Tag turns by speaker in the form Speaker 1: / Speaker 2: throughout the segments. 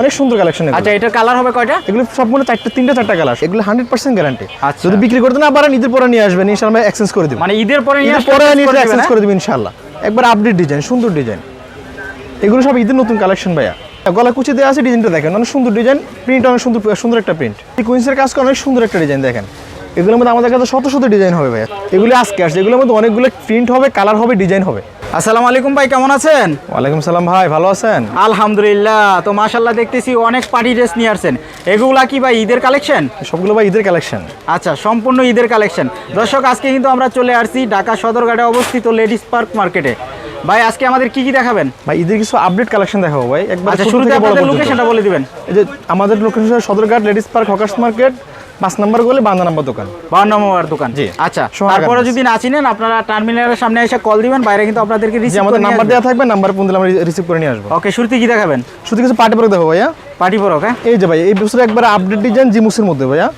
Speaker 1: অনেক সুন্দর কালেকশন
Speaker 2: আচ্ছা এটার কালার হবে কয়টা?
Speaker 1: এগুলো সবগুলো চারটে তিনটা চারটা কালার এগুলো হান্ড্রেড পার্সেন্ট গ্যারান্টি
Speaker 2: আচ্ছা।
Speaker 1: যদি বিক্রি করতে না পারেন ঈদের পরে নিয়ে আসবেন ইনশাল্লাহ এক্সচেঞ্জ করে দিব।
Speaker 2: মানে ঈদের পরে
Speaker 1: পরে নিয়ে
Speaker 2: করে
Speaker 1: এক্সচেঞ্জ
Speaker 2: হ্যাঁ?
Speaker 1: করে দিব ইনশাল্লাহ একবার আপডেট ডিজাইন সুন্দর ডিজাইন এগুলো সব ঈদের নতুন কালেকশন ভাইয়া। গলা কুচি দেওয়া আছে ডিজাইনটা দেখেন অনেক সুন্দর ডিজাইন প্রিন্ট অনেক সুন্দর সুন্দর একটা প্রিন্ট কুইন্সের কাজ করে অনেক সুন্দর একটা ডিজাইন দেখেন। এগুলোর মধ্যে আমাদের কাছে শত শত ডিজাইন হবে ভাইয়া। এগুলো আজকে আসছে এগুলোর মধ্যে অনেকগুলো প্রিন্ট হবে কালার হবে ডিজাইন হবে।
Speaker 2: আসসালামু আলাইকুম ভাই কেমন আছেন?
Speaker 1: ওয়ালাইকুম সালাম ভাই ভালো আছেন?
Speaker 2: আলহামদুলিল্লাহ তো মাশাল্লাহ দেখতেছি অনেক পার্টি ড্রেস নিয়ে আসছেন। এগুলা কি ভাই ঈদের কালেকশন?
Speaker 1: সবগুলো ভাই ঈদের কালেকশন।
Speaker 2: আচ্ছা সম্পূর্ণ ঈদের কালেকশন। দর্শক আজকে কিন্তু আমরা চলে আসছি ঢাকা সদরঘাটে অবস্থিত লেডিস পার্ক মার্কেটে। ভাই আজকে আমাদের কি কি দেখাবেন?
Speaker 1: ভাই ঈদের কিছু আপডেট কালেকশন দেখাবো ভাই। একবার
Speaker 2: আচ্ছা শুরুতে আপনাদের লোকেশনটা বলে দিবেন।
Speaker 1: এই যে আমাদের location Sadarghat ladies park hawkers market. পাঁচ নম্বর গলে বান্দা নাম্বার দোকান।
Speaker 2: বান্ন নম্বর দোকান।
Speaker 1: জি।
Speaker 2: আচ্ছা তারপরে যদি না চিনেন আপনারা টার্মিনালের সামনে এসে কল দিবেন বাইরে কিন্তু আপনাদেরকে রিসিভ
Speaker 1: আমাদের নাম্বার দেওয়া থাকবে নাম্বার ফোন দিলে আমরা রিসিভ করে নিয়ে আসব।
Speaker 2: ওকে শুরুতে কি দেখাবেন?
Speaker 1: শুধু কিছু পার্টি পরে দেখো ভাইয়া।
Speaker 2: পার্টি পরক হ্যাঁ?
Speaker 1: এই যে ভাই এই বছর একবার আপডেট ডিজাইন জিমুসের মধ্যে ভাইয়া।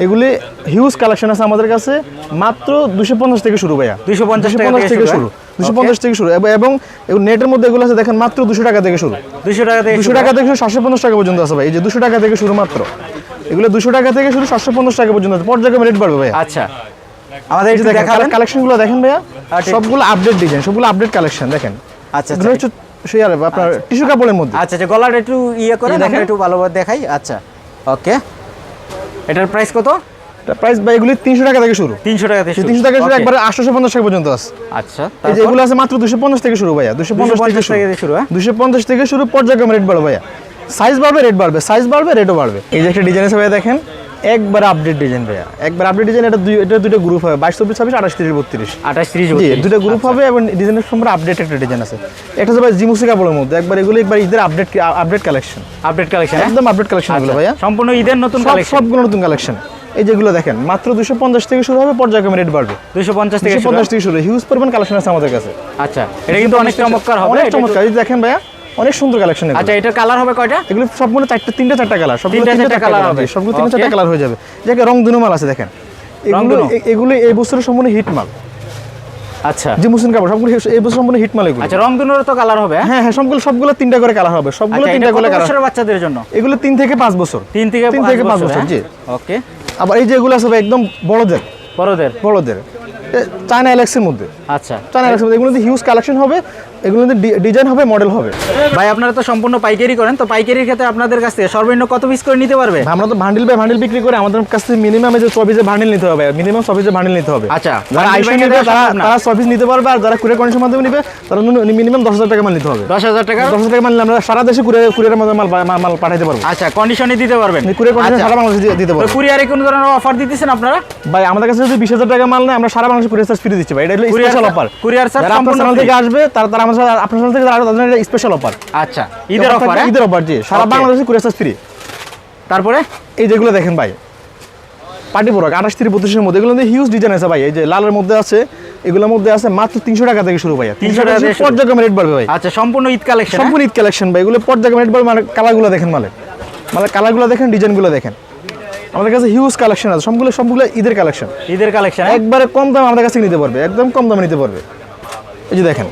Speaker 1: এগুলি হিউজ কালেকশন আছে আমাদের কাছে মাত্র দুশো পঞ্চাশ থেকে শুরু ভাইয়া।
Speaker 2: 250 টাকা
Speaker 1: পঞ্চাশ
Speaker 2: থেকে শুরু,
Speaker 1: দুশো পঞ্চাশ থেকে শুরু। এবং- নেটের মধ্যে এগুলো আছে দেখেন মাত্র দুশো টাকা থেকে শুরু।
Speaker 2: দুশো টাকা থেকে
Speaker 1: দুশো টাকা থেকে সাতশো পঞ্চাশ টাকা পর্যন্ত আছে ভাই এই যে দুশো টাকা থেকে শুরু মাত্র। এগুলো দুশো টাকা থেকে শুরু সাতশো পঞ্চাশ টাকা পর্যন্ত আছে। পর্যায়ক্রমে রেট বাড়বে ভাইয়া।
Speaker 2: আচ্ছা। আমাদের একটু দেখাবেন।
Speaker 1: কালেকশনগুলো দেখেন ভাইয়া।
Speaker 2: আচ্ছা।
Speaker 1: সবগুলো আপডেট ডিজাইন সবগুলো আপডেট কালেকশন দেখেন।
Speaker 2: আচ্ছা
Speaker 1: এগুলো
Speaker 2: আচ্ছা।
Speaker 1: হচ্ছে সেই আর আপনার টিস্যু কাপড়ের মধ্যে।
Speaker 2: আচ্ছা আচ্ছা গলাটা একটু ইয়ে করে
Speaker 1: দেখেন।
Speaker 2: একটু ভালোভাবে দেখাই। আচ্ছা ওকে। এটার প্রাইস কত?
Speaker 1: প্রাইস ভাই এগুলি তিনশো টাকা থেকে শুরু।
Speaker 2: তিনশো টাকা থেকে
Speaker 1: তিনশো টাকা শুরু একবার আটশোশো পঞ্চাশ টাকা পর্যন্ত আছে।
Speaker 2: আচ্ছা
Speaker 1: এই যে এগুলো আছে মাত্র দুশো পঞ্চাশ থেকে শুরু ভাইয়া দুশো পঞ্চাশ থেকে শুরু।
Speaker 2: থেকে শুরু, হ্যাঁ?
Speaker 1: দুশো পঞ্চাশ থেকে শুরু পর্যায়ক্রমে রেট বাড়বে ভাইয়া। সাইজ বাড়বে রেট বাড়বে সাইজ বাড়বে রেটও বাড়বে। এই যে একটা ডিজাইন ভাইয়া দেখেন একবার আপডেট ডিজাইন ভাইয়া। একবার আপডেট ডিজাইন এটা দুই এটা দুটো গ্রুপ হবে বাইশ চব্বিশ ছাব্বিশ আঠাশ তিরিশ বত্রিশ।
Speaker 2: আঠাশ ত্রিশ
Speaker 1: জি দুটো গ্রুপ হবে এবং ডিজাইনের সম্পর্কে আপডেট একটা ডিজাইন আছে। একটা হচ্ছে ভাই জিমুসি কাপড়ের মধ্যে। একবার এগুলো একবার ঈদের update update collection
Speaker 2: update collection
Speaker 1: একদম আপডেট কালেকশন এগুলো ভাইয়া।
Speaker 2: সম্পূর্ণ ঈদের নতুন
Speaker 1: সবগুলো নতুন কালেকশন এই যেগুলো দেখেন মাত্র দুশো পঞ্চাশ থেকে শুরু হবে পর্যায়ক্রমে রেট বাড়বে।
Speaker 2: দুশো পঞ্চাশ থেকে শুরু,
Speaker 1: পঞ্চাশ থেকে শুরু হিউজ পরিমাণ কালেকশন আছে আমাদের কাছে।
Speaker 2: আচ্ছা এটা কিন্তু অনেক চমৎকার হবে
Speaker 1: অনেক চমৎকার। দেখেন ভাইয়া অনেক সুন্দর কালেকশন
Speaker 2: আচ্ছা এটার কালার হবে কয়টা?
Speaker 1: এগুলো সবগুলো চারটে তিনটা চারটা কালার সবগুলো
Speaker 2: তিনটা চারটা
Speaker 1: কালার
Speaker 2: হবে।
Speaker 1: সবগুলো তিনটা চারটা কালার হয়ে যাবে। যাকে রং দুনো মাল আছে দেখেন। এগুলো এগুলো এই বছরের সম্পূর্ণ হিট মাল।
Speaker 2: আচ্ছা।
Speaker 1: যে মুসলিম কাপড় সবগুলো এই বছর সম্পূর্ণ হিট মাল এগুলো।
Speaker 2: আচ্ছা রং দুনোর তো কালার হবে হ্যাঁ?
Speaker 1: হ্যাঁ হ্যাঁ সবগুলো সবগুলো তিনটা করে কালার হবে। সবগুলো
Speaker 2: আচ্ছা
Speaker 1: তিনটা করে কালার
Speaker 2: বছরের বাচ্চাদের জন্য?
Speaker 1: এগুলো তিন থেকে পাঁচ বছর।
Speaker 2: তিন থেকে
Speaker 1: তিন থেকে পাঁচ বছর, জি।
Speaker 2: ওকে
Speaker 1: আবার এই যেগুলো আছে ভাই একদম বড়দের।
Speaker 2: বড়দের?
Speaker 1: বড়দের। চায়না এলেক্সের মধ্যে।
Speaker 2: আচ্ছা।
Speaker 1: চায়না এলেক্সের মধ্যে এগুলোতে হিউজ কালেকশন হবে। এগুলোতে ডিজাইন হবে মডেল হবে।
Speaker 2: ভাই আপনারা তো সম্পূর্ণ পাইকারি করেন তো পাইকারির ক্ষেত্রে আপনাদের কাছ থেকে সর্বনিম্ন কত পিস করে নিতে পারবে?
Speaker 1: আমরা তো ভান্ডিল বাই ভান্ডিল বিক্রি করে আমাদের কাছ থেকে মিনিমাম যে চব্বিশে ভান্ডিল নিতে হবে মিনিমাম চব্বিশে ভান্ডিল নিতে হবে।
Speaker 2: আচ্ছা,
Speaker 1: যারা আইসা নিবে তারা তারা চব্বিশ নিতে পারবে আর যারা কুরিয়ার কন্ডিশন মাধ্যমে নিবে তারা মিনিমাম দশ হাজার টাকা মাল নিতে হবে।
Speaker 2: দশ হাজার টাকা
Speaker 1: দশ হাজার টাকা মাল আমরা সারা দেশে কুরিয়ার কুরিয়ারের মাধ্যমে মাল মাল- পাঠাইতে পারব।
Speaker 2: আচ্ছা কন্ডিশনে দিতে পারবেন।
Speaker 1: কুরিয়ার কন্ডিশন
Speaker 2: আচ্ছা।
Speaker 1: সারা বাংলাদেশে দিতে পারব।
Speaker 2: কুরিয়ারে কোনো ধরনের অফার দিতেছেন আপনারা?
Speaker 1: ভাই আমাদের কাছে যদি বিশ হাজার টাকা মাল নেয় আমরা সারা বাংলাদেশে কুরিয়ার চার্জ ফ্রি দিচ্ছি ভাই। এটা হলো স্পেশাল অফার
Speaker 2: courier charge সম্পূর্ণ
Speaker 1: থেকে আসবে তারা তারা আমাদের সাথে- আপনার চ্যানেল থেকে তাদের স্পেশাল অফার
Speaker 2: আচ্ছা ঈদের অফার
Speaker 1: ঈদের অফার জি। সারা বাংলাদেশে কুরিয়ার চার্জ ফ্রি
Speaker 2: তারপরে?
Speaker 1: এই যেগুলো দেখেন ভাই পার্টি আঠাশ থেকে বত্রিশের মধ্যে। এগুলো হিউজ ডিজাইন আছে ভাই। এই যে লালের মধ্যে আছে এগুলোর মধ্যে আছে মাত্র তিনশো টাকা থেকে শুরু ভাই
Speaker 2: 300 টাকা
Speaker 1: পর্যায়ক্রমে রেট বাড়বে ভাই।
Speaker 2: আচ্ছা সম্পূর্ণ ঈদ কালেকশন
Speaker 1: সম্পূর্ণ ঈদ কালেকশন ভাই। এগুলো পর্যায়ক্রমে রেট বাড়বে মানে কালারগুলো দেখেন মানে মানে কালারগুলো দেখেন ডিজাইনগুলো দেখেন। আমাদের কাছে হিউজ কালেকশন আছে। সবগুলো সবগুলো ঈদের কালেকশন
Speaker 2: ঈদের কালেকশন
Speaker 1: একবারে কম দামে আমাদের কাছে নিতে পারবে। একদম কম দামে নিতে পারবে। এই যে দেখেন।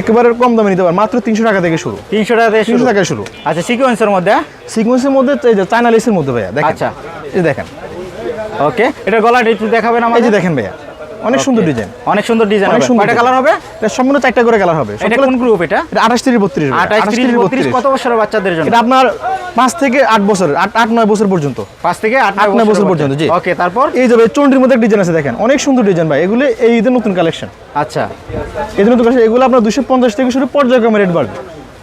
Speaker 1: একেবারে কম দামে নিতে পারবে মাত্র তিনশো টাকা থেকে শুরু।
Speaker 2: তিনশো টাকা থেকে
Speaker 1: তিনশো টাকা শুরু।
Speaker 2: আচ্ছা সিকোয়েন্সের মধ্যে?
Speaker 1: সিকোয়েন্সের মধ্যে চায়না লেসের মধ্যে ভাইয়া দেখেন।
Speaker 2: আচ্ছা।
Speaker 1: এই দেখেন।
Speaker 2: ওকে এটা গলাটা একটু দেখাবেন
Speaker 1: এই যে দেখেন ভাইয়া। অনেক সুন্দর ডিজাইন
Speaker 2: অনেক সুন্দর ডিজাইন
Speaker 1: অনেক
Speaker 2: হবে।
Speaker 1: সুন্দর
Speaker 2: কয়টা কালার হবে?
Speaker 1: এটা সম্পূর্ণ চারটা করে কালার হবে।
Speaker 2: এটা কোন গ্রুপ এটা?
Speaker 1: এটা আঠাশ তিরিশ বত্রিশ
Speaker 2: আঠাশ ত্রিশ বত্রিশ কত বছরের বাচ্চাদের জন্য?
Speaker 1: এটা আপনার পাঁচ থেকে আট বছর আট আট নয় বছর পর্যন্ত।
Speaker 2: পাঁচ থেকে আট
Speaker 1: আট নয় বছর পর্যন্ত, জি।
Speaker 2: ওকে তারপর?
Speaker 1: এই যে ভাই চন্ডির মধ্যে ডিজাইন আছে দেখেন। অনেক সুন্দর ডিজাইন ভাই। এগুলো এই ঈদের নতুন কালেকশন
Speaker 2: আচ্ছা।
Speaker 1: ঈদের নতুন কালেকশন এগুলো আপনার দুশো পঞ্চাশ থেকে শুরু পর্যায়ক্রমে রেট বাড়বে।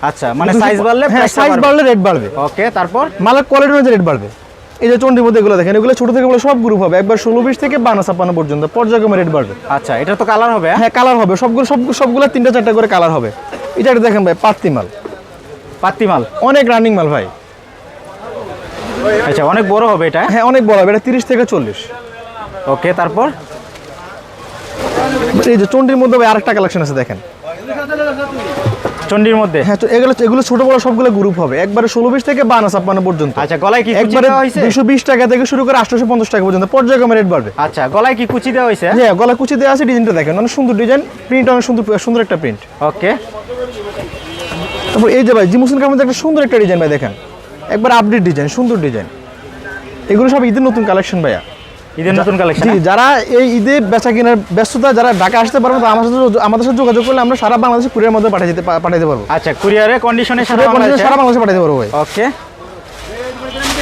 Speaker 2: আচ্ছা মানে সাইজ বাড়লে
Speaker 1: হ্যাঁ সাইজ বাড়লে রেট বাড়বে।
Speaker 2: ওকে তারপর?
Speaker 1: মালের কোয়ালিটি অনুযায়ী রেট বাড়বে। এই যে চন্ডির মধ্যে এগুলো দেখেন এগুলো ছোট থেকে বলে সব গ্রুপ হবে একবার ষোলো বিশ থেকে বান্ন ছাপ্পান্ন পর্যন্ত পর্যায়ক্রমে রেট বাড়বে
Speaker 2: আচ্ছা এটা তো কালার হবে হ্যাঁ?
Speaker 1: হ্যাঁ কালার হবে সবগুলো সব সবগুলো তিনটা চারটা করে কালার হবে। এটা একটা দেখেন ভাই পাত্তি মাল।
Speaker 2: পাত্তি মাল?
Speaker 1: অনেক রানিং মাল ভাই।
Speaker 2: আচ্ছা অনেক বড় হবে এটা?
Speaker 1: হ্যাঁ অনেক বড় হবে এটা তিরিশ থেকে চল্লিশ।
Speaker 2: ওকে তারপর?
Speaker 1: এই যে চন্ডির মধ্যে ভাই আরেকটা কালেকশন আছে দেখেন।
Speaker 2: চন্ডির মধ্যে?
Speaker 1: হ্যাঁ তো এগুলো এগুলো ছোট বড় সবগুলো গ্রুপ হবে। একবারে ষোলো বিশ থেকে বান্ন ছাপ্পান্ন পর্যন্ত।
Speaker 2: আচ্ছা গলায় কি
Speaker 1: একবারে দুশো বিশ টাকা থেকে শুরু করে আটশোশো পঞ্চাশ টাকা পর্যন্ত পর্যায়ক্রমে রেট বাড়বে।
Speaker 2: আচ্ছা গলায় কি কুচি দেওয়া হয়েছে?
Speaker 1: হ্যাঁ গলা কুচি দেওয়া আছে ডিজাইনটা দেখেন। অনেক সুন্দর ডিজাইন প্রিন্ট অনেক সুন্দর সুন্দর একটা প্রিন্ট
Speaker 2: ওকে
Speaker 1: তারপর এই যে ভাই জিমুসিন কাপড়ের একটা সুন্দর একটা ডিজাইন ভাই দেখেন। একবার আপডেট ডিজাইন সুন্দর ডিজাইন এগুলো সব ঈদের নতুন কালেকশন ভাইয়া।
Speaker 2: ঈদের নতুন কালেকশন
Speaker 1: যারা এই ঈদে বেচা কেনার ব্যস্ততা যারা ঢাকা আসতে পারবে আমার সাথে আমাদের সাথে যোগাযোগ করলে আমরা সারা বাংলাদেশে কুরিয়ার মধ্যে পাঠিয়ে দিতে পাঠাতে পারব।
Speaker 2: আচ্ছা কুরিয়ারে কন্ডিশনে সারা বাংলাদেশে
Speaker 1: সারা বাংলাদেশে? পাঠাতে পারব
Speaker 2: ওকে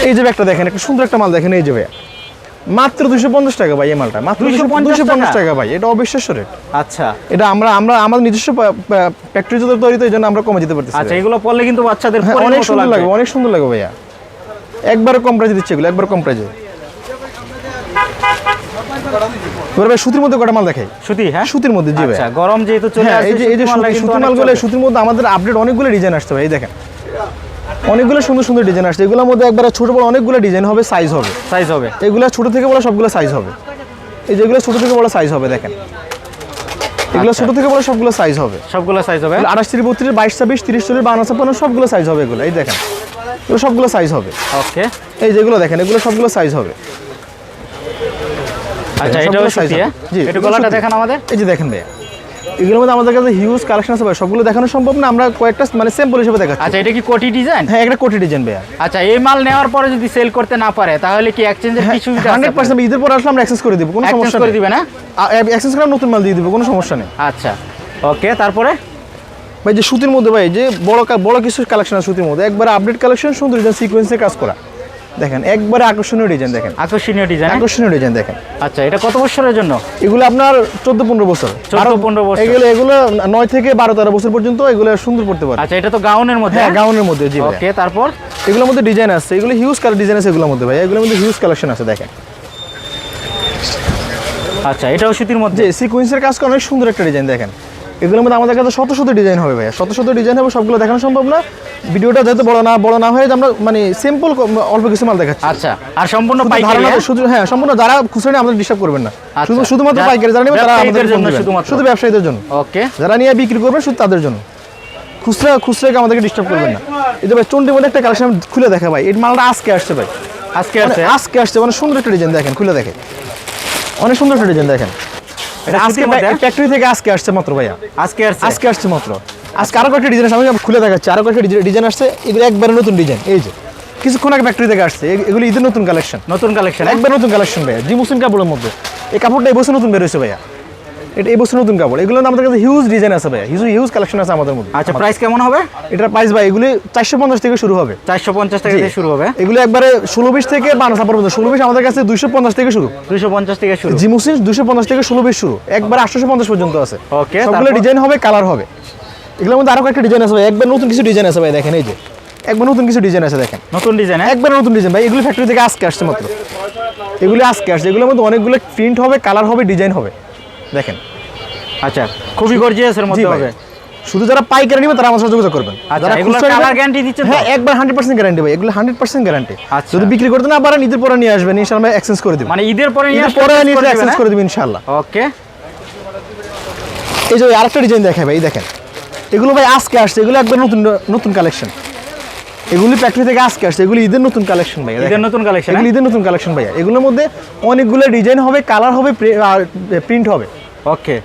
Speaker 1: এই যে একটা দেখেন একটা সুন্দর একটা মাল দেখেন এই যে ভাইয়া। মাত্র দুশো পঞ্চাশ টাকা ভাই এই মালটা। মাত্র দুশো পঞ্চাশ
Speaker 2: টাকা?
Speaker 1: ভাই এটা অবিশ্বাস্য রেট
Speaker 2: আচ্ছা।
Speaker 1: এটা আমরা আমরা আমাদের নিজস্ব ফ্যাক্টরি যদি তৈরি তো এই জন্য আমরা কমে যেতে পারতেছি
Speaker 2: আচ্ছা এগুলো পরলে কিন্তু বাচ্চাদের
Speaker 1: হ্যাঁ, অনেক সুন্দর
Speaker 2: লাগবে?
Speaker 1: লাগবে অনেক সুন্দর লাগবে ভাইয়া। একবার কম প্রাইজে দিচ্ছে এগুলো একবার কম প্রাইজে এবার ভাই সুতির মধ্যে কটা মাল দেখাই
Speaker 2: সুতি হ্যাঁ?
Speaker 1: সুতির মধ্যে জি ভাই।
Speaker 2: আচ্ছা গরম যেহেতু চলে
Speaker 1: হ্যাঁ
Speaker 2: আসছে
Speaker 1: এই যে এই যে
Speaker 2: সুতি মালটা
Speaker 1: সুতি-
Speaker 2: কিন্তু
Speaker 1: সুতির মালগুলো সুতির মধ্যে আমাদের আপডেট অনেকগুলো ডিজাইন আসছে ভাই এই দেখেন। অনেকগুলো সুন্দর সুন্দর ডিজাইন আসছে। এগুলোর মধ্যে একবারে ছোট বড় অনেকগুলো ডিজাইন হবে সাইজ হবে।
Speaker 2: সাইজ হবে।
Speaker 1: এগুলো ছোট থেকে বড় সবগুলো সাইজ হবে। এই যেগুলো ছোট থেকে বড় সাইজ হবে দেখেন। এগুলো
Speaker 2: আচ্ছা।
Speaker 1: ছোট থেকে বড় সবগুলো সাইজ হবে।
Speaker 2: সবগুলো সাইজ হবে।
Speaker 1: আঠাশ তিরিশ বত্রিশ বাইশ ছাব্বিশ তিরিশ চল্লিশ বান্ন ছাপ্পান্ন সবগুলো সাইজ হবে এগুলো এই দেখেন। এগুলো সবগুলো সাইজ হবে।
Speaker 2: ওকে
Speaker 1: এই যেগুলো দেখেন এগুলো সবগুলো সাইজ হবে।
Speaker 2: আচ্ছা এটাও সুতি হ্যাঁ?
Speaker 1: জি, এগুলো
Speaker 2: গলাটা। দেখান আমাদের?
Speaker 1: এই যে দেখেন ভাইয়া এগুলোর মধ্যে আমাদের কাছে হিউজ কালেকশন আছে ভাই সবগুলো দেখানো সম্ভব না আমরা কয়েকটা মানে স্যাম্পল হিসেবে দেখাচ্ছি।
Speaker 2: আচ্ছা এটা কি কোটি ডিজাইন
Speaker 1: হ্যাঁ কোটি ডিজাইন ভাইয়া।
Speaker 2: আচ্ছা এই মাল নেওয়ার পরে যদি সেল করতে না পারে তাহলে কি এক্সচেঞ্জের কি সুবিধা
Speaker 1: হান্ড্রেড পার্সেন্ট ঈদের পর আসলে আমরা এক্সচেঞ্জ করে দিব কোনো সমস্যা
Speaker 2: করে
Speaker 1: নেই।
Speaker 2: দিবে না?
Speaker 1: এক্সচেঞ্জ করে নতুন মাল দিয়ে দিব কোনো সমস্যা নেই।
Speaker 2: আচ্ছা ওকে তারপরে?
Speaker 1: ভাই যে সুতির মধ্যে ভাই যে বড় বড় কিছু কালেকশন আছে সুতির মধ্যে একবার আপডেট কালেকশন সুন্দর ডিজাইন সিকোয়েন্সে কাজ করা। দেখেন একবারে আকর্ষণীয় ডিজাইন দেখেন।
Speaker 2: আকর্ষণীয় ডিজাইন
Speaker 1: আকর্ষণীয় ডিজাইন দেখেন।
Speaker 2: আচ্ছা এটা কত বছরের জন্য?
Speaker 1: এগুলো আপনার চোদ্দ পনেরো বছর।
Speaker 2: 14 15 বছর।
Speaker 1: এগুলো এগুলো নয় থেকে বারো তেরো বছর পর্যন্ত এগুলো সুন্দর পড়তে পারে।
Speaker 2: আচ্ছা এটা তো গাউনের মধ্যে
Speaker 1: হ্যাঁ গাউনের মধ্যে জি
Speaker 2: ওকে তারপর?
Speaker 1: এগুলোর মধ্যে ডিজাইন আছে এগুলো হিউজ কালার ডিজাইন আছে এগুলোর মধ্যে ভাই এগুলোর মধ্যে হিউজ কালেকশন আছে দেখেন।
Speaker 2: আচ্ছা এটাও সুতির মধ্যে?
Speaker 1: সিকোয়েন্সের কাজ করা অনেক সুন্দর একটা ডিজাইন দেখেন। এগুলোর মধ্যে আমাদের কাছে শত শত ডিজাইন হবে ভাই শত শত ডিজাইন হবে সবগুলো দেখানো সম্ভব না। ভিডিওটা যেহেতু বড় না বড় না হয়ে আমরা মানে সিম্পল অল্প কিছু মাল দেখাচ্ছি।
Speaker 2: আচ্ছা আর সম্পূর্ণ পাইকারি
Speaker 1: ধারণা
Speaker 2: হ্যাঁ?
Speaker 1: শুধু হ্যাঁ সম্পূর্ণ যারা খুচরা নিয়ে আমাদের ডিস্টার্ব করবেন না।
Speaker 2: আচ্ছা।
Speaker 1: শুধু শুধুমাত্র পাইকারি যারা নেবে তারা আমাদের
Speaker 2: জন্য শুধুমাত্র।
Speaker 1: শুধু ব্যবসায়ীদের জন্য।
Speaker 2: ওকে।
Speaker 1: যারা নিয়ে বিক্রি করবেন শুধু তাদের জন্য। খুচরা খুচরাকে আমাদেরকে ডিস্টার্ব করবেন না। এই যে ভাই চন্ডির মধ্যে একটা কালেকশন খুলে দেখা ভাই। এই মালটা আজকে আসছে ভাই।
Speaker 2: আজকে
Speaker 1: মানে
Speaker 2: আছে
Speaker 1: আজকে আসছে মানে সুন্দর একটা ডিজাইন দেখেন খুলে দেখে। অনেক সুন্দর একটা ডিজাইন দেখেন।
Speaker 2: এটা
Speaker 1: আজকে ফ্যাক্টরি থেকে আজকে আসছে মাত্র ভাইয়া।
Speaker 2: আজকে আসছে?
Speaker 1: আজকে আসছে মাত্র। আজকে আরও কয়েকটা ডিজাইন আমি খুলে দেখাচ্ছি। আরও কয়েকটা ডিজাইন আসছে এগুলো একবারে নতুন ডিজাইন এই যে। কিছুক্ষণ আগে ফ্যাক্টরি থেকে আসছে এগুলো ঈদের নতুন কালেকশন
Speaker 2: নতুন কালেকশন
Speaker 1: একবার নতুন কালেকশন ভাইয়া জিমুসিন কাপড়ের মধ্যে। এই কাপড়টা এই বছর নতুন বেরোয়েছে ভাইয়া। এটা এই বছর নতুন কাপড়। এগুলো আমাদের কাছে হিউজ ডিজাইন আছে ভাইয়া। হিউজ হিউজ কালেকশন আছে আমাদের মধ্যে।
Speaker 2: আচ্ছা প্রাইস কেমন হবে?
Speaker 1: এটার প্রাইস ভাই এগুলি চারশো পঞ্চাশ থেকে শুরু হবে।
Speaker 2: চারশো পঞ্চাশ টাকা থেকে শুরু হবে?
Speaker 1: এগুলো একবারে ষোলো বিশ থেকে পর্যন্ত। ষোলো বিশ আমাদের কাছে দুইশো পঞ্চাশ থেকে শুরু।
Speaker 2: দুইশো পঞ্চাশ থেকে শুরু।
Speaker 1: জিমুসিন দুশো পঞ্চাশ থেকে ষোলো বিশ শুরু। একবার আটশোশো পঞ্চাশ পর্যন্ত আছে।
Speaker 2: Okay,
Speaker 1: সবগুলো ডিজাইন হবে কালার হবে। এগুলোর মধ্যে আরও কয়েকটা ডিজাইন আছে ভাই। একবার নতুন কিছু ডিজাইন আছে ভাই দেখেন এই যে। একবার নতুন কিছু ডিজাইন আছে দেখেন।
Speaker 2: নতুন ডিজাইন
Speaker 1: একবার নতুন ডিজাইন ভাই এগুলো ফ্যাক্টরি থেকে আজকে আসছে মাত্র। এগুলো আজকে আসছে। এগুলোর মধ্যে অনেকগুলো প্রিন্ট হবে কালার হবে ডিজাইন হবে। দেখেন।
Speaker 2: আচ্ছা খুবই গর্জিয়াসের মধ্যে হবে।
Speaker 1: শুধু যারা পাইকারি নেবে তারা আমার সাথে যোগাযোগ করবেন।
Speaker 2: আচ্ছা,
Speaker 1: যারা খুচরা
Speaker 2: colour
Speaker 1: নেবেন-
Speaker 2: guarantee
Speaker 1: হ্যাঁ একবার হান্ড্রেড পার্সেন্ট গ্যারান্টি ভাই এগুলো হান্ড্রেড পার্সেন্ট গ্যারান্টি
Speaker 2: আচ্ছা।
Speaker 1: যদি বিক্রি করতে না পারেন ঈদের পরে নিয়ে আসবেন ইনশাল্লাহ এক্সচেঞ্জ করে দেবেন।
Speaker 2: মানে ঈদের পরে নিয়ে
Speaker 1: পরে নিয়ে এক্সচেঞ্জ
Speaker 2: হ্যাঁ?
Speaker 1: করে দেবেন ইনশাল্লাহ
Speaker 2: ওকে।
Speaker 1: এই যে আরেকটা ডিজাইন দেখায় ভাই দেখেন। এগুলো ভাই আজকে আসছে এগুলো একবার নতুন নতুন কালেকশন এগুলি ফ্যাক্টরি থেকে আজকে আসছে এগুলি ঈদের নতুন কালেকশন ভাই
Speaker 2: ঈদের নতুন কালেকশন
Speaker 1: এগুলি ঈদের নতুন কালেকশন ভাইয়া। এগুলোর মধ্যে অনেকগুলো ডিজাইন হবে কালার হবে প্রিন্ট হবে।
Speaker 2: ওকে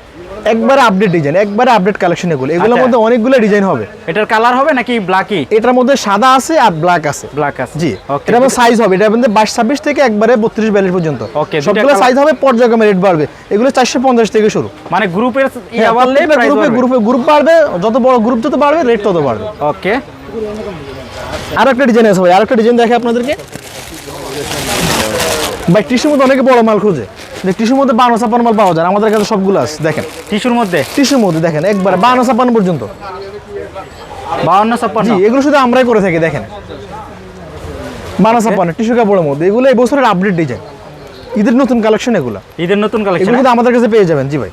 Speaker 1: একবারে আপডেট ডিজাইন একবারে আপডেট কালেকশন এগুলো। এগুলোর
Speaker 2: আচ্ছা।
Speaker 1: মধ্যে অনেকগুলো ডিজাইন হবে।
Speaker 2: এটার কালার হবে নাকি ব্ল্যাকই
Speaker 1: এটার মধ্যে সাদা আছে আর ব্ল্যাক আছে।
Speaker 2: ব্ল্যাক আছে।
Speaker 1: জি।
Speaker 2: ওকে
Speaker 1: এটা মধ্যে সাইজ হবে। এটার মধ্যে বাইশ ছাব্বিশ থেকে একবারে বত্রিশ বিয়াল্লিশ পর্যন্ত।
Speaker 2: Okay, দুইটা
Speaker 1: সবগুলো সাইজ হবে পর্যায়ক্রমে রেট বাড়বে। এগুলো চারশো পঞ্চাশ থেকে শুরু।
Speaker 2: মানে গ্রুপের
Speaker 1: হ্যাঁ, প্রত্যেকটা গ্রুপে গ্রুপে গ্রুপ বাড়বে। যত বড় গ্রুপ যত বাড়বে রেট তত বাড়বে।
Speaker 2: ওকে
Speaker 1: আর একটা ডিজাইন আছে ভাই। আর একটা ডিজাইন দেখে আপনাদেরকে। ভাই টিস্যুর মধ্যে অনেকে বড় মাল খুঁজে। টিস্যুর মধ্যে বানো ছাপান্ন মাল পাওয়া যায় আমাদের কাছে সবগুলো আছে দেখেন।
Speaker 2: টিস্যুর মধ্যে?
Speaker 1: টিস্যুর মধ্যে দেখেন একবার বানো ছাপ্পান্ন পর্যন্ত।
Speaker 2: বাউন্ন ছাপ্পান্ন?
Speaker 1: এগুলো শুধু আমরাই করে থাকি দেখেন। বানো ছাপান্ন টিস্যু কাপড়ের মধ্যে এগুলো এই বছরের আপডেট ডিজাইন ঈদের নতুন কালেকশন এগুলো।
Speaker 2: ঈদের নতুন কালেকশন
Speaker 1: এগুলো আমাদের কাছে পেয়ে যাবেন জি ভাই।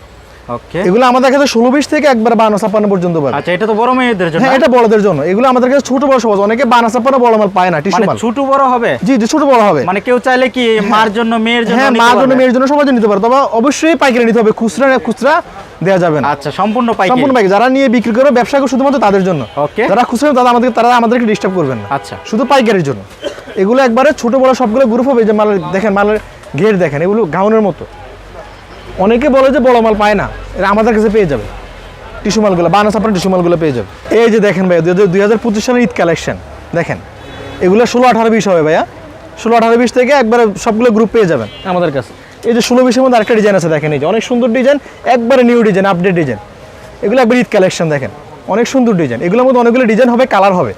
Speaker 1: এগুলো আমাদের কাছে ষোলো বিশ থেকে একবার বানো ছাপান্ন পর্যন্ত পাবে
Speaker 2: আচ্ছা এটা তো বড় মেয়েদের জন্য
Speaker 1: হ্যাঁ এটা বড়দের জন্য। এগুলো আমাদের কাছে ছোট বড় সহজ অনেকে বানো ছাপান্ন বড় মাল পায় না টিস্যু
Speaker 2: মানে
Speaker 1: মাল।
Speaker 2: ছোট বড় হবে?
Speaker 1: জি জি ছোট বড় হবে।
Speaker 2: মানে কেউ চাইলে কি মার জন্য মেয়ের জন্য
Speaker 1: হ্যাঁ
Speaker 2: নিতে
Speaker 1: মা জন্য মেয়ের জন্য সবার জন্য নিতে পারে। তবে অবশ্যই পাইকারি নিতে হবে। খুচরা খুচরা দেওয়া যাবে না।
Speaker 2: আচ্ছা সম্পূর্ণ পাইকারি।
Speaker 1: সম্পূর্ণ পাইকারি। যারা নিয়ে বিক্রি করে ব্যবসা করে শুধুমাত্র তাদের জন্য।
Speaker 2: ওকে
Speaker 1: যারা খুচরা তারা আমাদের তারা আমাদেরকে ডিস্টার্ব করবেন না।
Speaker 2: আচ্ছা।
Speaker 1: শুধু পাইকারির জন্য। এগুলো একবারে ছোট বড় সবগুলো গ্রুপ হবে। যে মালের দেখেন মালের ঘের দেখেন এগুলো গাউনের মতো। অনেকে বলে যে বড় মাল পায় না এরা আমাদের কাছে পেয়ে যাবে। টিস্যু মালগুলো, বানাস আপনার টিস্যু মালগুলো পেয়ে যাবেন এই যে দেখেন ভাইয়া, দুই হাজার পঁচিশ সালের ঈদ কালেকশন দেখেন। এগুলো ষোলো, আঠারো, বিশ হবে ভাইয়া। ষোলো, আঠারো, বিশ থেকে একবারে সবগুলো গ্রুপ পেয়ে যাবেন আমাদের কাছে। এই যে ষোলো, বিশের মধ্যে আরেকটা ডিজাইন আছে, দেখেন এই যে। অনেক সুন্দর ডিজাইন একবারে নিউ ডিজাইন আপডেট ডিজাইন এগুলো একবার ঈদ কালেকশন দেখেন। অনেক সুন্দর ডিজাইন এগুলোর মধ্যে অনেকগুলো ডিজাইন হবে কালার হবে।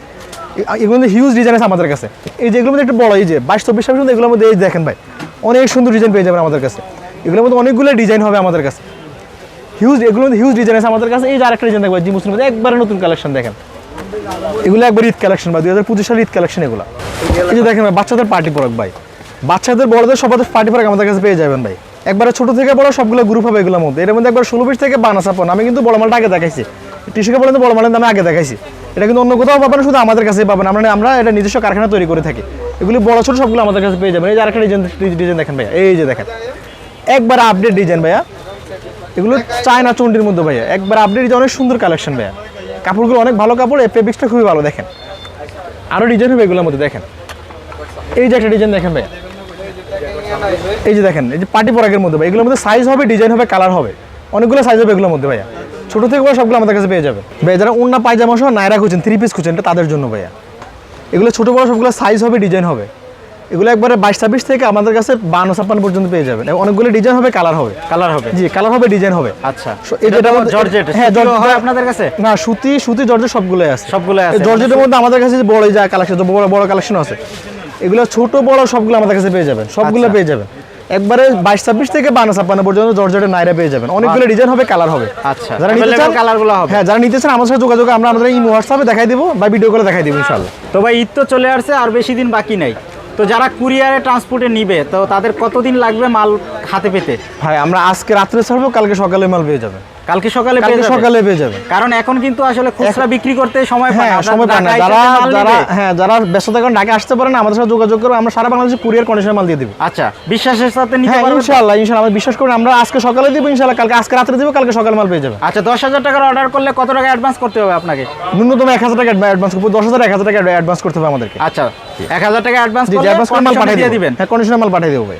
Speaker 1: এ- এগুলোর মধ্যে হিউজ ডিজাইন আছে আমাদের কাছে। এই যে এগুলোর মধ্যে একটু বড়, এই যে বাইশ, চব্বিশ মধ্যে এগুলোর মধ্যে এই দেখেন ভাই, অনেক সুন্দর ডিজাইন পেয়ে যাবেন আমাদের কাছে। এগুলোর মধ্যে অনেকগুলো ডিজাইন হবে আমাদের কাছে। হিউজ মধ্যে হিউজ ডিজাইন আছে আমাদের কাছে। এই যে আরেকটা ডিজাইন দেখবেন জি মুসলিম একবারে নতুন কালেকশন দেখেন। এগুলো একবার ঈদ কালেকশন ভাই দুই হাজার পঁচিশ সালের ঈদ কালেকশন এগুলো। এই যে দেখেন বাচ্চাদের পার্টি পরাক ভাই। বাচ্চাদের, বড়দের সবাদের পার্টি পরাক আমাদের কাছে পেয়ে যাবেন ভাই। একবারে ছোট থেকে বড় সবগুলো গ্রুপ হবে এগুলোর মধ্যে। এর মধ্যে একবার ষোলো পিস থেকে বানাসা পণ আমি কিন্তু বড় মালটা আগে দেখাইছি। টিসুকে বলেন বড় মালের দামে আগে দেখাইছি। এটা কিন্তু অন্য কোথাও পাবেন, শুধু আমাদের কাছেই পাবেন। আমরা আমরা এটা নিজস্ব কারখানা তৈরি করে থাকি। এগুলি বড় ছোট সবগুলো আমাদের কাছে পেয়ে যাবেন। এই যে আরেকটা ডিজাইন ডিজাইন দেখেন ভাই। এই যে দেখেন। একবার আপডেট ডিজাইন ভাইয়া। এগুলো চায়না চন্ডির মধ্যে ভাইয়া। একবার আপডেট ডিজাইন অনেক সুন্দর কালেকশন ভাইয়া। কাপড়গুলো অনেক ভালো কাপড়, এই ফেব্রিক্সটা খুবই ভালো, দেখেন। আরও ডিজাইন হবে এগুলোর মধ্যে, দেখেন। এই যে একটা ডিজাইন দেখেন ভাইয়া। এই যে দেখেন, এই যে পার্টি পরাগের মধ্যে ভাই এগুলোর মধ্যে সাইজ হবে ডিজাইন হবে কালার হবে। অনেকগুলো সাইজ হবে এগুলোর মধ্যে ভাইয়া। ছোট থেকে বড় সবগুলো আমাদের কাছে পেয়ে যাবে। ভাইয়া, যারা অন্য পায়জামা সহ নায়রা খুঁজছেন থ্রি পিস খুঁজছেন, এটা তাদের জন্য ভাইয়া। এগুলো ছোট বড় সবগুলো সাইজ হবে ডিজাইন হবে। এগুলো একবারে বাইশ ছাব্বিশ থেকে আমাদের কাছে বান্ন ছাপ্পান্ন পর্যন্ত পেয়ে যাবেন। অনেকগুলো ডিজাইন হবে কালার হবে।
Speaker 2: কালার হবে?
Speaker 1: জি কালার হবে ডিজাইন হবে।
Speaker 2: আচ্ছা।
Speaker 1: যেটা
Speaker 2: জর্জেট
Speaker 1: হ্যাঁ, জর্জেট-
Speaker 2: আপনাদের কাছে?
Speaker 1: না সুতি সুতি জর্জের সবগুলোই আছে।
Speaker 2: সবগুলোই আছে।
Speaker 1: এই জর্জেটের মধ্যে আমাদের কাছে যে বড় এই যা কালেকশন বড় বড় কালেকশন আছে এগুলো ছোট বড় সবগুলো আমাদের কাছে পেয়ে যাবেন। সবগুলো
Speaker 2: আচ্ছা।
Speaker 1: পেয়ে যাবেন। একবারে বাইশ ছাব্বিশ থেকে বান্ন ছাপ্পান্ন পর্যন্ত জর্জেটের নাইরা পেয়ে যাবেন। অনেকগুলো ডিজাইন হবে কালার হবে।
Speaker 2: আচ্ছা,
Speaker 1: যারা নিতে চান
Speaker 2: colour গুলো হবে।
Speaker 1: হ্যাঁ যারা নিতে চান আমার সাথে যোগাযোগ আমরা আমাদের ইমো হোয়াটসঅ্যাপে দেখাই দিব বা ভিডিও করে দেখাই দিব ইনশাআল্লাহ।
Speaker 2: তো ভাই ঈদ তো চলে আসছে আর বেশি দিন বাকি নাই। তো যারা কুরিয়ারে ট্রান্সপোর্টে নিবে, তো তাদের কতদিন লাগবে মাল হাতে পেতে?
Speaker 1: ভাই, আমরা আজকে রাত্রে ছাড়বো, কালকে সকালে মাল পেয়ে যাবেন
Speaker 2: কালকে সকালে
Speaker 1: কালকে সকালে পেয়ে যাবেন
Speaker 2: কারণ এখন কিন্তু আসলে খুচরা বিক্রি করতে সময় পায়
Speaker 1: হ্যাঁ
Speaker 2: না।
Speaker 1: সময় পায় না। যারা যারা হ্যাঁ যারা ব্যস্ত থাকেন ঢাকা আসতে পারেন আমাদের সাথে যোগাযোগ করবে আমরা সারা বাংলাদেশে কুরিয়ার কন্ডিশনে মাল দিয়ে দিব।
Speaker 2: আচ্ছা বিশ্বাসের সাথে নিতে
Speaker 1: হ্যাঁ
Speaker 2: পারবে তো?
Speaker 1: ইনশাআল্লাহ ইনশাআল্লাহ আমরা বিশ্বাস আমরা আজকে সকালে দিব ইনশাআল্লাহ কালকে আজকে রাত্রে দিব কালকে সকাল মাল পেয়ে যাবে।
Speaker 2: আচ্ছা দশ হাজার টাকার অর্ডার করলে কত টাকা অ্যাডভান্স করতে হবে আপনাকে?
Speaker 1: ন্যূনতম এক হাজার টাকা অ্যাডভান্স হাজার এক হাজার টাকা অ্যাডভান্স করতে হবে আমাদেরকে।
Speaker 2: আচ্ছা এক হাজার টাকা অ্যাডভান্স
Speaker 1: জি অ্যাডভান্স মাল পাঠিয়ে দিবেন
Speaker 2: দিবেন।
Speaker 1: হ্যাঁ কন্ডিশনে মাল পাঠিয়ে দেবো ভাই।